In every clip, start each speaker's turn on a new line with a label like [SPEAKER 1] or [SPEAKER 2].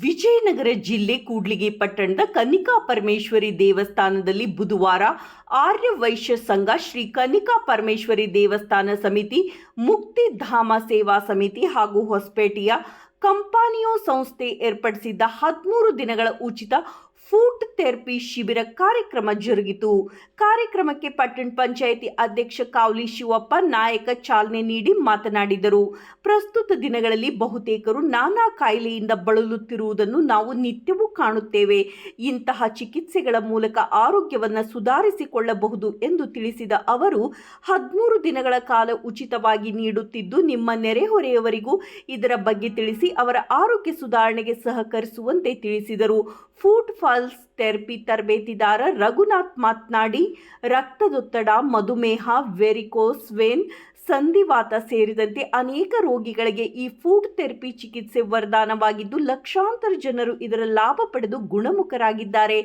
[SPEAKER 1] ವಿಜಯನಗರ ಜಿಲ್ಲೆ ಕೂಡ್ಲಿಗಿ ಪಟ್ಟಣದ ಕನಿಕಾ ಪರಮೇಶ್ವರಿ ದೇವಸ್ಥಾನದಲ್ಲಿ ಬುಧವಾರ ಆರ್ಯ ವೈಶ್ಯ ಸಂಘ ಶ್ರೀ ಕನಿಕಾ ಪರಮೇಶ್ವರಿ ದೇವಸ್ಥಾನ ಸಮಿತಿ ಮುಕ್ತಿಧಾಮ ಸೇವಾ ಸಮಿತಿ ಹಾಗೂ ಹೊಸಪೇಟೆಯ ಕಂಪಾನಿಯೋ ಸಂಸ್ಥೆ ಏರ್ಪಡಿಸಿದ್ದ ಹದಿಮೂರು ದಿನಗಳ ಉಚಿತ ಫುಡ್ ಥೆರಪಿ ಶಿಬಿರ ಕಾರ್ಯಕ್ರಮ ಜರುಗಿತು. ಕಾರ್ಯಕ್ರಮಕ್ಕೆ ಪಟ್ಟಣ ಪಂಚಾಯಿತಿ ಅಧ್ಯಕ್ಷ ಕಾವಲಿ ಶಿವಪ್ಪ ನಾಯಕ ಚಾಲನೆ ನೀಡಿ ಮಾತನಾಡಿದರು. ಪ್ರಸ್ತುತ ದಿನಗಳಲ್ಲಿ ಬಹುತೇಕರು ನಾನಾ ಕಾಯಿಲೆಯಿಂದ ಬಳಲುತ್ತಿರುವುದನ್ನು ನಾವು ನಿತ್ಯವೂ ಕಾಣುತ್ತೇವೆ. ಇಂತಹ ಚಿಕಿತ್ಸೆಗಳ ಮೂಲಕ ಆರೋಗ್ಯವನ್ನು ಸುಧಾರಿಸಿಕೊಳ್ಳಬಹುದು ಎಂದು ತಿಳಿಸಿದ ಅವರು, ಹದಿಮೂರು ದಿನಗಳ ಕಾಲ ಉಚಿತವಾಗಿ ನೀಡುತ್ತಿದ್ದು ನಿಮ್ಮ ನೆರೆಹೊರೆಯವರಿಗೂ ಇದರ ಬಗ್ಗೆ ತಿಳಿಸಿ ಅವರ ಆರೋಗ್ಯ ಸುಧಾರಣೆಗೆ ಸಹಕರಿಸುವಂತೆ ತಿಳಿಸಿದರು. ಫುಡ್ ಫಾಲ್ಸ್ ಥೆರಪಿ ತರಬೇತಿದಾರ ರಘುನಾಥ್ ಮಾತನಾಡಿ, ರಕ್ತದೊತ್ತಡ, ಮಧುಮೇಹ ವೆರಿಕೋಸ್ ವೇನ್ ಸಂಧಿವಾತ ಸೇರಿದಂತೆ ಅನೇಕ ರೋಗಿಗಳಿಗೆ ಈ ಫುಡ್ ಥೆರಪಿ ಚಿಕಿತ್ಸೆ ವರದಾನವಾಗಿದ್ದು, ಲಕ್ಷಾಂತರ ಜನರು ಇದರ ಲಾಭ ಪಡೆದು ಗುಣಮುಖರಾಗಿದ್ದಾರೆ.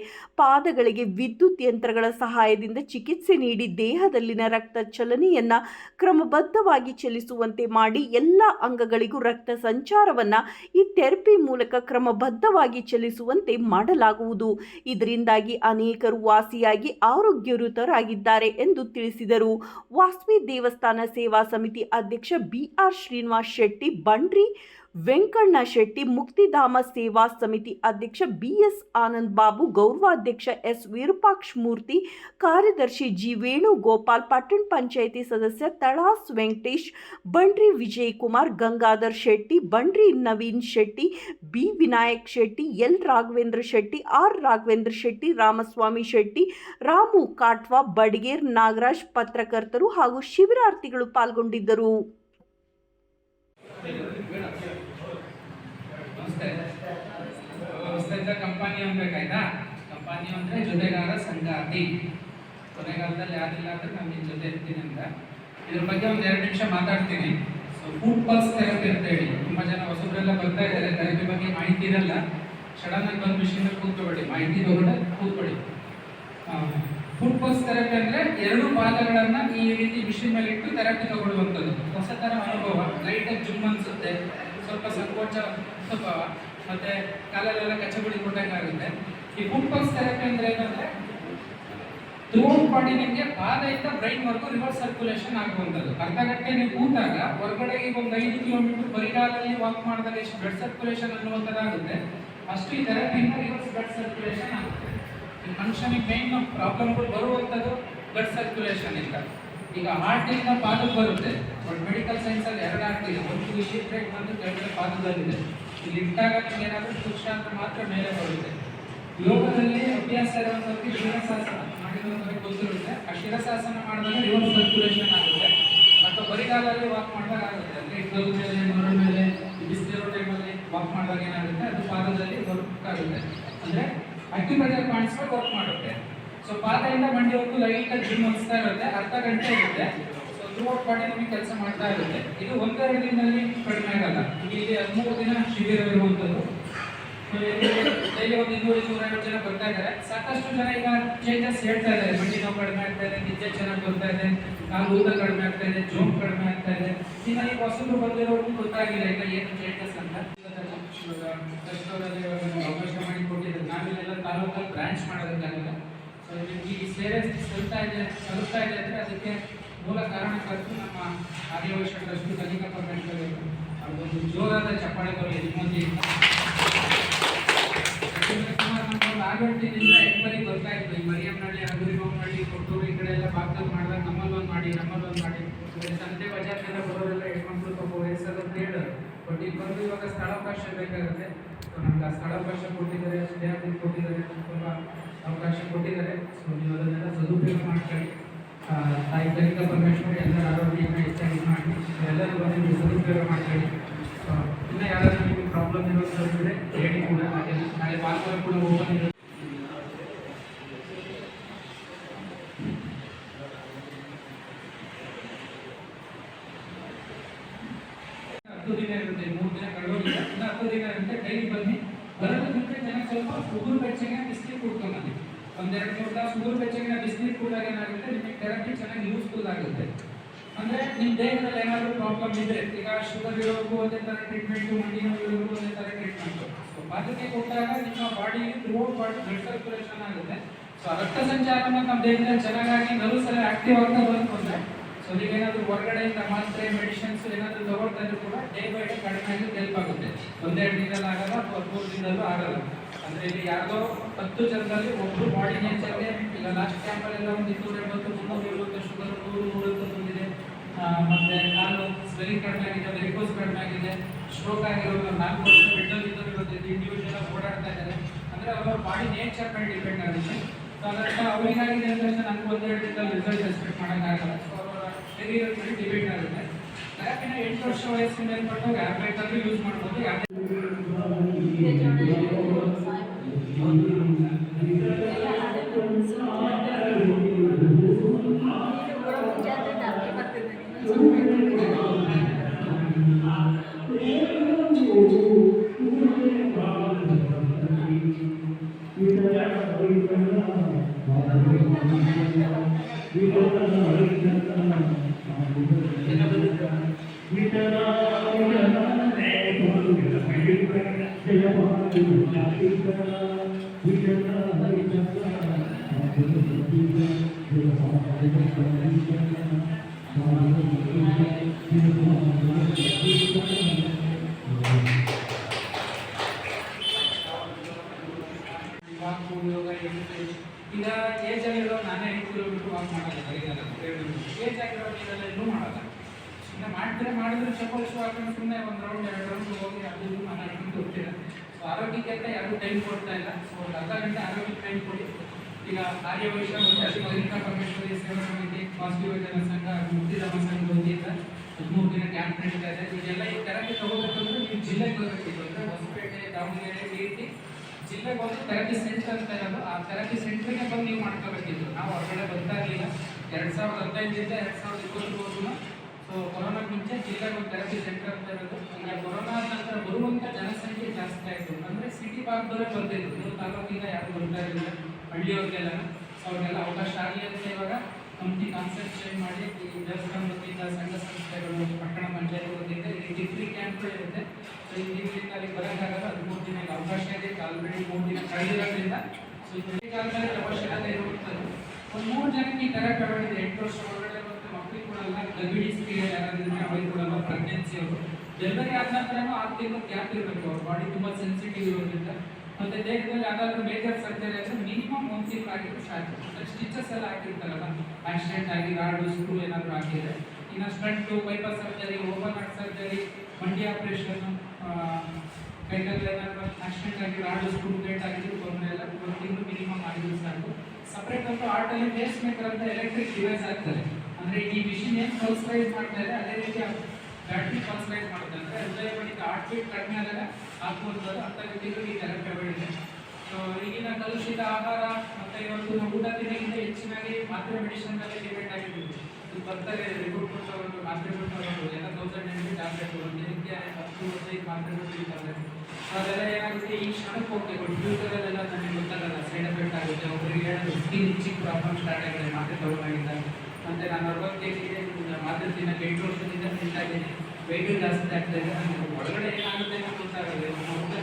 [SPEAKER 1] ಪಾದಗಳಿಗೆ ವಿದ್ಯುತ್ ಯಂತ್ರಗಳ ಸಹಾಯದಿಂದ ಚಿಕಿತ್ಸೆ ನೀಡಿ ದೇಹದಲ್ಲಿನ ರಕ್ತ ಚಲನೆಯನ್ನು ಕ್ರಮಬದ್ಧವಾಗಿ ಚಲಿಸುವಂತೆ ಮಾಡಿ ಎಲ್ಲ ಅಂಗಗಳಿಗೂ ರಕ್ತ ಸಂಚಾರವನ್ನ ಈ ಥೆರಪಿ ಮೂಲಕ ಕ್ರಮಬದ್ಧವಾಗಿ ಚಲಿಸುವಂತೆ ಮಾಡಲಾಗುವುದು. ಇದರಿಂದಾಗಿ ಅನೇಕರು ವಾಸಿಯಾಗಿ ಆರೋಗ್ಯಯುತರಾಗಿದ್ದಾರೆ ಎಂದು ತಿಳಿಸಿದರು. ವಾಸ್ವಿ ದೇವಸ್ಥಾನ ಸೇವಾ ಸಮಿತಿ ಅಧ್ಯಕ್ಷ ಬಿಆರ್ ಶ್ರೀನಿವಾಸ್ ಶೆಟ್ಟಿ, ಬಂಡ್ರಿ ವೆಂಕಣ್ಣ ಶೆಟ್ಟಿ ಮುಕ್ತಿಧಾಮ ಸೇವಾ ಸಮಿತಿ ಅಧ್ಯಕ್ಷ ಬಿ ಎಸ್ ಆನಂದ್ ಬಾಬು, ಗೌರವಾಧ್ಯಕ್ಷ ಎಸ್ ವಿರೂಪಾಕ್ಷ ಮೂರ್ತಿ, ಕಾರ್ಯದರ್ಶಿ ಜಿ ವೇಣುಗೋಪಾಲ್, ಪಟ್ಟಣ ಪಂಚಾಯಿತಿ ಸದಸ್ಯ Talas Venkatesh, Bandri Vijay Kumar Gangadhar Shetty, Bandri Naveen Shetty, B Vinayak Shetty, L Raghavendra Shetty, R Raghavendra Shetty, Ramaswamy Shetty, Ramu Katwa, Badger Nagaraj ಪತ್ರಕರ್ತರು ಹಾಗೂ ಶಿಬಿರಾರ್ಥಿಗಳು ಪಾಲ್ಗೊಂಡಿದ್ದರು.
[SPEAKER 2] ನಮಸ್ತೆ ಇದ್ದರೆ ಕಂಪನಿ ಅನ್ಬೇಕಾಯ್ತಾ ಕಂಪನಿ ಅಂದ್ರೆ ಜೊತೆಗಾರ ಸಂಗಾತಿ. ಕೊನೆಗಾಲದಲ್ಲಿ ಯಾರಿಲ್ಲ ಅಂದ್ರೆ ನಾನು ನಿನ್ ಜೊತೆ ಇರ್ತೀನಿ ಅಂತ. ಇದ್ರ ಬಗ್ಗೆ ಒಂದು ಎರಡು ನಿಮಿಷ ಮಾತಾಡ್ತೀನಿ. ಸೊ ಫುಡ್ ಪಲ್ಸ್ ಥೆರಪಿ ಅಂತ ಹೇಳಿ ತುಂಬಾ ಜನ ಹೊಸಬ್ರೆಲ್ಲ ಬರ್ತಾ ಇದ್ದಾರೆ. ಥೆರಪಿ ಬಗ್ಗೆ ಮಾಹಿತಿ ಇರಲ್ಲ. ಸಡನ್ ಆಗಿ ಬಂದು ಮಿಷಿನ್ ಕೂತ್ಕೊಬೇಡಿ ಮಾಹಿತಿ ತಗೊಂಡೆ ಕೂತ್ಕೊಳ್ಳಿ. ಫುಡ್ ಪಲ್ಸ್ ಥೆರಪಿ ಅಂದ್ರೆ ಎರಡು ಪಾದಗಳನ್ನ ಈ ರೀತಿ ಮಿಷಿನ್ ಮೇಲೆ ಇಟ್ಟು ಥೆರಪಿ ತಗೊಳ್ಳುವಂಥದ್ದು. ಹೊಸ ತರ ಅನುಭವ. ಲೈಟ್ ಆಗಿ ಜುಮ್ ಅನ್ಸುತ್ತೆ. ಸ್ವಲ್ಪ ಸಂಕೋಚ ಸ್ವಭಾವ ಮತ್ತೆ ಕಾಲಲ್ಲೆಲ್ಲ ಕಚ್ಚಗುಡಿ ಕೊಟ್ಟಂಗಾಗುತ್ತೆ ಈ ಫುಡ್ ಪಲ್ಸ್ ಥೆರಪಿ ಅಂದ್ರೆ ಏನಂದ್ರೆ ಥ್ರೂಔಟ್ ಬಾಡಿ ನಿಮಗೆ ಬ್ರೈನ್ ವರ್ಗು ರಿವರ್ಸ್ ಸರ್ಕ್ಯುಲೇಷನ್ ಆಗುವಂಥದ್ದು. ಅರ್ಧ ನೀವು ಕೂತಾಗ ಹೊರಗಡೆ ಈಗ ಒಂದು ಐದು ಕಿಲೋಮೀಟರ್ ಬರಿಗಾಲಲ್ಲಿ ವಾಕ್ ಮಾಡಿದಾಗ ಎಷ್ಟು ಬ್ಲಡ್ ಸರ್ಕ್ಯುಲೇಷನ್ ಅನ್ನುವಂಥದ್ದಾಗುತ್ತೆ ಅಷ್ಟು ಈ ಥೆರಪಿಯಿಂದ ರಿವರ್ಸ್ ಬ್ಲಡ್ ಸರ್ಕ್ಯುಲೇಷನ್ ಆಗುತ್ತೆ. ಮನುಷ್ಯನಿಗೆ ಮೇನ್ ಪ್ರಾಬ್ಲಮ್ಗಳು ಬರುವಂಥದ್ದು ಬ್ಲಡ್ ಸರ್ಕ್ಯುಲೇಷನ್ ಇಂದ. ಈಗ ಹಾರ್ಟ್ ಇಂದ ಪಾದಕ್ಕೆ ಬರುತ್ತೆ ಬಟ್ ಮೆಡಿಕಲ್ ಸೈನ್ಸ್ ಅಲ್ಲಿ ಎರಡು ಒಂದು ವಿಶಿಷ್ಟ ಬಂದು ಕೆಳಗಡೆ ಪಾದದಲ್ಲಿದೆ ಇಟ್ಟಾಗ ನಿಮ್ಗೆ ಏನಾದರೂ ಸೂಕ್ಷ್ಮ ಅಂತ ಮಾತ್ರ ಮೇಲೆ ಬರುತ್ತೆ. ಯೋಗದಲ್ಲಿ ಅಭ್ಯಾಸ ಇರುವಂತವ್ರಿಗೆ ಶಿರಸಾಸನ ಮಾಡಿರುವಂತವ್ರಿಗೆ ಗೊತ್ತಿರುತ್ತೆ. ಆ ಶಿರಸಾಸನ ಮಾಡಿದಾಗ ರಿವರ್ಸ್ ಸರ್ಕ್ಯುಲೇಷನ್ ಆಗುತ್ತೆ. ಮತ್ತು ಬರಿಗಾಲಲ್ಲಿ ವಾಕ್ ಮಾಡಿದಾಗ ಆಗುತ್ತೆ. ಅಂದರೆ ಇದ್ದದ ಮೇಲೆ, ಮರ ಮೇಲೆ ಬಿಸಿಲಿರೋ ಟೈಮಲ್ಲಿ ವಾಕ್ ಮಾಡಿದಾಗ ಏನಾಗುತ್ತೆ? ಅದು ಪಾದದಲ್ಲಿ ವರ್ಕ್ ಆಗುತ್ತೆ ಅಂದರೆ ಅಕ್ಯುಪ್ರೆಷರ್ ಪಾಯಿಂಟ್ಸ್ಗಳು ವರ್ಕ್ ಮಾಡುತ್ತೆ. ಸೊ ಪಾದದಿಂದ ಬಂಡಿವರೆಗೂ ಲೈಟ್ ಜಿಮ್ ಅನಿಸ್ತಾ ಇರುತ್ತೆ, ಅರ್ಧ ಗಂಟೆ ಇರುತ್ತೆ. ಸೊ ಥ್ರೂಔಟ್ ಬಾಡಿ ನಮಗೆ ಕೆಲಸ ಮಾಡ್ತಾ ಇರುತ್ತೆ. ಇದು ಒಂದೆರಡು ದಿನದಲ್ಲಿ ಕಡಿಮೆ ಆಗಲ್ಲ. ಇಲ್ಲಿ ಹದಿಮೂರು ದಿನ ಶಿಬಿರ ಇರುವಂಥದ್ದು. ಡೈಲಿ ಒಂದು ಇನ್ನೂರು, ಇನ್ನೂರೈವತ್ತು ಜನ ಬರ್ತಾ ಇದ್ದಾರೆ. ಸಾಕಷ್ಟು ಜನ ಈಗ ಚೇಂಜಸ್ ಹೇಳ್ತಾ ಇದ್ದಾರೆ. ಮಂಡಿ ನೋವು ಕಡಿಮೆ ಆಗ್ತಾ ಇದೆ ನಿದ್ದೆ ಚೆನ್ನಾಗಿ ಬರ್ತಾ ಇದೆ. ಕಾಲು ಊತ ಕಡಿಮೆ ಆಗ್ತಾ ಇದೆ ಜೋಮ್ ಕಡಿಮೆ ಆಗ್ತಾ ಇದೆ. ಇನ್ನು ಈಗ ಹೊಸಬ್ರು ಬಂದಿರೋರ್ಗೂ ಗೊತ್ತಾಗಿಲ್ಲ, ಈಗ ಏನು ಚೇಂಜಸ್ ಅಂತ. ಇವಾಗ ಅವಕಾಶ ಮಾಡಿ ಕೊಟ್ಟಿದ್ದಾರೆ ನಾವಿಲ್ಲೆಲ್ಲ ತಾಲೂಕಲ್ಲಿ ಬ್ರಾಂಚ್ ಮಾಡೋದಕ್ಕಾಗಲ್ಲ. ನಿಮ್ಗೆ ಸಲ್ತಾ ಇದೆ ಸಲ್ತಾ ಇದೆ ಅಂದರೆ ಅದಕ್ಕೆ ಮೂಲ ಕಾರಣಕ್ಕಂತೂ ನಮ್ಮ ಆರ್ಯವೈಶ್ಯ ಟ್ರಸ್ಟ್ ಕಲಿಕಾ ಪರಮೇಶ್ವರಿ ಅದೊಂದು ಜೋರಾದ ಚಪ್ಪಾಳೆ ಬರಲಿ ನಿಮ್ಮೊಂದಿಗೆ. ಆಡಳಿತದಿಂದ ಎಂಬರಿ ಬರ್ತಾ ಇತ್ತು. ಈ ಮರಿಯಮ್ಮನಹಳ್ಳಿ ಹಗುರಿಬೊಮ್ಮನಹಳ್ಳಿ ಕೊಟ್ಟೂರು ಈ ಕಡೆ ಎಲ್ಲ ಭಾಗದಲ್ಲಿ ಮಾಡಿದಾಗ ನಮ್ಮಲ್ಲಿ ಒಂದು ಮಾಡಿ ನಮ್ಮಲ್ಲಿ ಒಂದು ಮಾಡಿ ಸಂತೆ ಬಜಾರ್ನೆಲ್ಲ ಬರೋರೆಲ್ಲ ಹೆಣ್ಮಕ್ಳು ಬೇಡ ಹೇಳೋರು ಬಟ್ ಈಗ ಬಂದು ಇವಾಗ ಸ್ಥಳಾವಕಾಶ ಬೇಕಾಗುತ್ತೆ. ನಮ್ಗೆ ಸ್ಥಳಾವಕಾಶ ಕೊಟ್ಟಿದ್ದಾರೆ ಹಾಕಿ ಕೊಟ್ಟಿದ್ದಾರೆ ತುಂಬ ಅವಕಾಶ ಕೊಟ್ಟಿದ್ದಾರೆ. ಸೊ ನೀವು ಅದನ್ನೆಲ್ಲ ಸದುಪಯೋಗ ಮಾಡ್ಕೊಳ್ಳಿ. ತಾಯಿ ಕಲಿತ ಪರಮೇಶ್ವರಿ ಎಲ್ಲರ ಆರೋಗ್ಯವನ್ನು ಹೆಚ್ಚಾಗಿ ಮಾಡಿ, ಎಲ್ಲರೂ ಬಂದು ಸದುಪಯೋಗ ಮಾಡ್ಕೊಳ್ಳಿ. ಇನ್ನೂ ಯಾರಾದರೂ ನಿಮಗೆ ಪ್ರಾಬ್ಲಮ್ ಇರೋದ್ರೆ ಹೇಳಿ ಕೂಡ ಹಾಗೆ. ನಾಳೆ ಕೂಡ ಓಪನ್ ಇರುತ್ತೆ ಹತ್ತು ದಿನ ಇರುತ್ತೆ, ಮೂರು ದಿನ ಕಳೆದೋಗಿದೆ ಇನ್ನು ಹತ್ತು ದಿನ ಇರುತ್ತೆ ಡೈಲಿ ಬನ್ನಿ. ಬರೋದಕ್ಕಿಂತ ಚೆನ್ನಾಗಿ ಸ್ವಲ್ಪ ಉಗುರು ಬೆಚ್ಚಗೆ ಬಿಸಿನೀರು ಕುಡ್ಕೊಂಬನ್ನಿ ಒಂದೆರಡು ಮೂರು ತಾಸು ಉಗುರು ಬೆಚ್ಚಗೆ ಬಿಸಿನೀರು ಕೂಡಾಗ ಏನಾಗುತ್ತೆ? ನಿಮಗೆ ಥೆರಪಿ ಚೆನ್ನಾಗಿ ಯೂಸ್ಫುಲ್ ಆಗುತ್ತೆ. ಅಂದ್ರೆ ನಿಮ್ಮ ದೇಹದಲ್ಲಿ ಏನಾದರೂ ಪ್ರಾಬ್ಲಮ್ ಇದ್ರೆ, ಈಗ ಶುಗರ್ ಇರೋರ್ಗೂ ಒಂದೇ ಥರ ಟ್ರೀಟ್ಮೆಂಟು ಮಂಡಿ ಇರೋಕ್ಕೂ ಒಂದೇ ಥರ ಟ್ರೀಟ್ಮೆಂಟು ಸೊ ಅದಕ್ಕೆ ಕೊಟ್ಟಾಗ ನಿಮ್ಮ body throughout body blood circulation ಆಗುತ್ತೆ. ಸೊ ರಕ್ತ ಸಂಚಾರನ ನಮ್ಮ ದೇಹದಲ್ಲಿ ಚೆನ್ನಾಗಾಗಿ ನರು ಸಲ ಆಕ್ಟಿವ್ ಆಗ್ತಾ ಬಂದ್ರೆ ಸೊ ನೀವೇನಾದ್ರೂ ಹೊರಗಡೆಯಿಂದ ಮಾತ್ರೆ ಮೆಡಿಸಿನ್ಸ್ ಏನಾದರೂ ತಗೊಳ್ತಾ ಇದ್ರು ಕೂಡ ಡೇ ಬೈ ಡೇ ಕಡಿಮೆ ಆಗಿ ಹೆಲ್ಪ್ ಆಗುತ್ತೆ. ಒಂದೆರಡು ದಿನದಲ್ಲಿ ಆಗಲ್ಲ ಮೂರು ದಿನದಲ್ಲೂ ಆಗಲ್ಲ. ಅಂದ್ರೆ ಇಲ್ಲಿ ಯಾವುದೋ ಹತ್ತು ಜನರಲ್ಲಿ ಒಬ್ಬರು ಬಾಡಿ ನೇಚರ್ಗೆ ಈಗ ಲಾಸ್ಟ್ ಕ್ಯಾಂಪಲ್ಲೆಲ್ಲ ಒಂದು ಇನ್ನೂರ ಎಂಬತ್ತು, ಮುನ್ನೂರು ಇರುವಂಥ ಶುಗರ್ ನೂರು ನೂರತ್ತು ಬಂದಿದೆ ಮತ್ತೆ ಕಾಲು ಸ್ವೆಲ್ಲಿಂಗ್ ಕಡಿಮೆ ಆಗಿದೆ ವೆರಿಕೋಸ್ ಕಡಿಮೆ ಆಗಿದೆ ಸ್ಟ್ರೋಕ್ ಆಗಿರೋದು ನಾಲ್ಕು ವರ್ಷ ಬೆಡ್ಡಲ್ಲಿ ಇದ್ದವರು ಇವತ್ತು ಇಂಡಿವಿಜುವಲ್ ಓಡಾಡ್ತಾ ಇದ್ದಾರೆ. ಅಂದ್ರೆ ಅವರ ಬಾಡಿ ನೇಚರ್ ಮೇಲೆ ಡಿಪೆಂಡ್ ಆಗುತ್ತೆ. ಸೊ ಅದರಿಂದ ಅವರಿಗಾಗಿದೆ ಅಂತ ತಕ್ಷಣ ನಂಗೆ ಒಂದೆರಡು ದಿನದಲ್ಲಿ ರಿಸಲ್ಟ್ ಎಕ್ಸ್ಪೆಕ್ಟ್ ಮಾಡೋಕ್ಕಾಗಲ್ಲ. ಸೊ ಅವರ ಶರೀರದ ಮೇಲೆ ಡಿಪೆಂಡ್ ಆಗುತ್ತೆ ಯಾಕಿನ ಎಂಟು ವರ್ಷ ವಯಸ್ಸಿನ ಮೇಲ್ಪಟ್ಟು ಯಾರು ಬೇಕಾದ್ರೂ ಯೂಸ್ ಮಾಡ್ಬೋದು ಯಾರು ವಾಕ್ ಯೋಗ ಈಗ ಏಜ್ ಆಗಿರೋ ನಾನೇ ಐದು ಕಿಲೋಮೀಟರ್ ವಾಕ್ ಮಾಡಲ್ಲ ಬೆಳಿಗ್ಗೆ ಏಜ್ ಆಗಿರೋ ಇನ್ನೂ ಮಾಡಲ್ಲ ಮಾಡ್ತಾರೆ ಮಾಡಿದ್ರೆ ಚಪ್ಪಲ್ ಶೂ ಹಾಕೊಂಡು ಸುಮ್ಮನೆ ಒಂದು ರೌಂಡ್ ಎರಡು ರೌಂಡ್ ಹೋಗಿ ಅದು ನಾನು ಹೋಗ್ತೀರ ಸೊ ಆರೋಗ್ಯಕ್ಕೆ ಅಂತ ಯಾರು ಟೈಮ್ ಕೊಡ್ತಾ ಇಲ್ಲ. ಸೊ ಗಂಟೆ ಆರೋಗ್ಯಕ್ಕೆ ಟೈಮ್ ಕೊಡಿ. ಈಗ ಆರ್ಯವೈಶ್ಯ ಮತ್ತು ಕಲಿಕಾ ಪರಮೇಶ್ವರಿ ಸೇವಾ ಸಮಿತಿ ವಾಸುದೇವ ಜನ ಸಂಘ ಮುಕ್ತಿಧಾಮ ಸಂಘ ವತಿಯಿಂದ ಹದಿಮೂರು ದಿನ ಕ್ಯಾಂಪ್ ನಡೀತಾ ಇದೆ. ಇದೆಲ್ಲ ಈ ಥೆರಪಿ ತಗೋಬೇಕಂದ್ರೆ ನೀವು ಜಿಲ್ಲೆಗೆ ಬರಬೇಕಿತ್ತು ಅಂದರೆ ಹೊಸಪೇಟೆ, ದಾವಣಗೆರೆ ಈ ರೀತಿ ಜಿಲ್ಲೆಗೆ ಒಂದು ಥೆರಪಿ ಸೆಂಟರ್ ಅಂತ ಇರೋದು. ಆ ಥೆರಪಿ ಸೆಂಟ್ರಿಗೆ ಬಂದು ನೀವು ಮಾಡ್ಕೋಬೇಕಿತ್ತು ನಾವು ಹೊರಗಡೆ ಬರ್ತಾ ಇರಲಿಲ್ಲ. ಎರಡು ಸಾವಿರದ ಹದಿನೈದರಿಂದ ಎರಡು ಸಾವಿರದ ಇಪ್ಪತ್ತರವರೆಗೂ ಸೊ ಕೊರೋನಾಕ್ಕೆ ಮುಂಚೆ ಜಿಲ್ಲೆಗೆ ಒಂದು ಥೆರಪಿ ಸೆಂಟರ್ ಅಂತ ಇರೋದು. ಈಗ ಕೊರೋನಾ ನಂತರ ಬರುವಂಥ ಜನಸಂಖ್ಯೆ ಜಾಸ್ತಿ ಆಯಿತು. ಅಂದರೆ ಸಿಟಿ ಭಾಗದವರೇ ಬರ್ತಿದ್ರು. ನೀವು ತಾಲೂಕಿಂದ ಯಾರು ಬರ್ತಾ ಇರಲಿಲ್ಲ. ಹಳ್ಳಿಯವ್ರಿಗೆಲ್ಲ ಸೊ ಅವ್ರಿಗೆಲ್ಲ ಅವಕಾಶ ಆಗಲಿ ಅಂತ ಇವಾಗ ಕಂಪ್ನಿ ಚೇಂಜ್ ಮಾಡಿ ಈ ದೇವಸ್ಥಾನ ಸಂಘ ಸಂಸ್ಥೆಗಳು ಪಟ್ಟಣ ಪಂಚಾಯತ್ ವತಿಯಿಂದ ಇಲ್ಲಿ ಡಿಗ್ರಿ ಕ್ಯಾಂಪ್ಗಳು ಇರುತ್ತೆ. ಸೊ ಈ ಡಿಗ್ರಿ ಅಲ್ಲಿ ಬರೋಕ್ಕಾಗಲ್ಲ ಮೂರು ದಿನ ಅವಕಾಶ ಇದೆ. ಆಲ್ರೆಡಿ ಮೂರು ದಿನ ಕಳೆದಿರೋದ್ರಿಂದ ಸೊ, ಈ ಕಾಲದಲ್ಲಿ ಅವಶ್ಯಕತೆ ಇರುತ್ತೆ ಒಂದು ಮೂರು ಜನಕ್ಕೆ ಈ ಥರ ಆಗಿದೆ ಎಂಟು ವರ್ಷ ಒಳಗಡೆ ಮತ್ತು ಮಕ್ಕಳಿಗೆ ಕೊಡಲ್ಲ ಗರ್ಭಿಣಿ ಸ್ತ್ರೀಯರು ಯಾರಾದ್ರೂ ಅವರಿಗೆ ಕೊಡಲ್ಲ ಪ್ರೆಗ್ನೆನ್ಸಿ ಅವರು. ಡೆಲಿವರಿ ಆದ ನಂತರನೂ ಆರು ತಿಂಗಳು ಗ್ಯಾಪ್ ಇರಬೇಕು. ಅವ್ರ ಬಾಡಿ ತುಂಬ ಸೆನ್ಸಿಟಿವ್ ಇರೋದ್ರಿಂದ ಮತ್ತೆ ದೇಹದಲ್ಲಿ ಯಾವ್ದಾದ್ರು ಮೇಜರ್ ಸರ್ಜರಿ ಆದರೆ ಮಿನಿಮಮ್ ಒಂದು ತಿಂಗಳು ಆಗಿದ್ರು ಸಾಕು ಸ್ಟಿಚಸ್ ಎಲ್ಲ ಹಾಕಿರ್ತಾರಲ್ಲ ಆಕ್ಸಿಡೆಂಟ್ ಆಗಿ ರಾಡು ಸ್ಕ್ರೂ ಏನಾದರೂ ಹಾಕಿದ್ರೆ. ಇನ್ನು stent bypass surgery open heart surgery ಮಂಡಿ ಆಪರೇಷನ್ ಕೈನಲ್ಲಿ ಏನಾದರೂ ಆಕ್ಸಿಡೆಂಟ್ ಆಗಿ ರಾಡು ಸ್ಕ್ರೂ ಗೇಟ್ ಆಗಿದ್ರು, ತೊಂದರೆ ಎಲ್ಲ ಒಂದು ತಿಂಗಳು ಮಿನಿಮಮ್ ಆಗಿದ್ರು ಸಾಕು. ಸಪ್ರೇಟ್ ಒಂದು ಆರ್ಟಲ್ಲಿ ಪೇಸ್ ಮೇಕರ್ ಅಂತ ಎಲೆಕ್ಟ್ರಿಕ್ ಡಿವೈಸ್ ಆಗ್ತದೆ ಅಂದರೆ ಈ ಮಿಷಿನ್ ಏನು ಪಲ್ಸ್ರೈಸ್ ಮಾಡ್ತಾ ಇದೆ, ಅದೇ ರೀತಿ ಬ್ಯಾಟ್ರಿ ಪಲ್ಸ್ರೈಸ್ ಮಾಡ್ತಾ ಅಂದರೆ ಬಡಿತ ಹಾರ್ಟ್ ಬೀಟ್ ಕಡಿಮೆ ಆದಾಗ ಹಾಕುವಂಥದ್ದು ಅಂತ ರೀತಿಗಳು ಈ ಥೆರಪಿಗಳಿದೆ ಸೊ ಈಗಿನ ಕಲುಷಿತ ಆಹಾರ ಮತ್ತೆ ಇವತ್ತು ಊಟ ತಿನ್ನೋಕ್ಕಿಂತ ಹೆಚ್ಚಿನಾಗಿ ಮಾತ್ರೆ ಮೆಡಿಸಿನ್ ಮೇಲೆ ಡಿಪೆಂಡ್ ಆಗಿದ್ದೀವಿ ಇದು ಬರ್ತಾರೆ ರಿಪೋರ್ಟ್ ಕೊಟ್ಟವರು ಮಾತ್ರೆ ಕೊಟ್ಟವರು ಎಲ್ಲ ತೌಸಂಡ್ ಎಂ ಬಿ ಟ್ಯಾಬ್ಲೆಟ್ ದಿನಕ್ಕೆ ಹತ್ತು ಹದಿನೈದು ಮಾತ್ರೆಗಳು ತಿಂತಾರೆ ಅದೆಲ್ಲ ಏನಾಗುತ್ತೆ? ಈ ಕ್ಷಣಕ್ಕೆ ಹೋಗಬೇಕು ಫ್ಯೂಚರಲ್ಲೆಲ್ಲ ನಮಗೆ ಗೊತ್ತಾಗಲ್ಲ. ಸೈಡ್ ಎಫೆಕ್ಟ್ ಆಗುತ್ತೆ. ಒಬ್ಬರಿಗೆ ಹೇಳೋದು ಸ್ಕಿನ್ ಚಿಕ್ಕ ಪ್ರಾಬ್ಲಮ್ ಸ್ಟಾರ್ಟ್ ಆಗಿದೆ, ಮಾತ್ರೆ ತಗೊಂಡಾಗಿದ್ದ ಮತ್ತೆ ನಾನು ಅರವತ್ತು ಕೆ ಮಾತ್ರೆ ತಿನ್ನಕ್ಕೆ ಎಂಟು ವರ್ಷದಿಂದ ತಿಂತಾ ಇದ್ದೀನಿ ವೆಯ್ಟ್ ಜಾಸ್ತಿ ಆಗ್ತಾ ಇದೆ ಒಳಗಡೆ ಏನಾಗುತ್ತೆ ಅಂತ ಗೊತ್ತಾಗಲ್ಲ.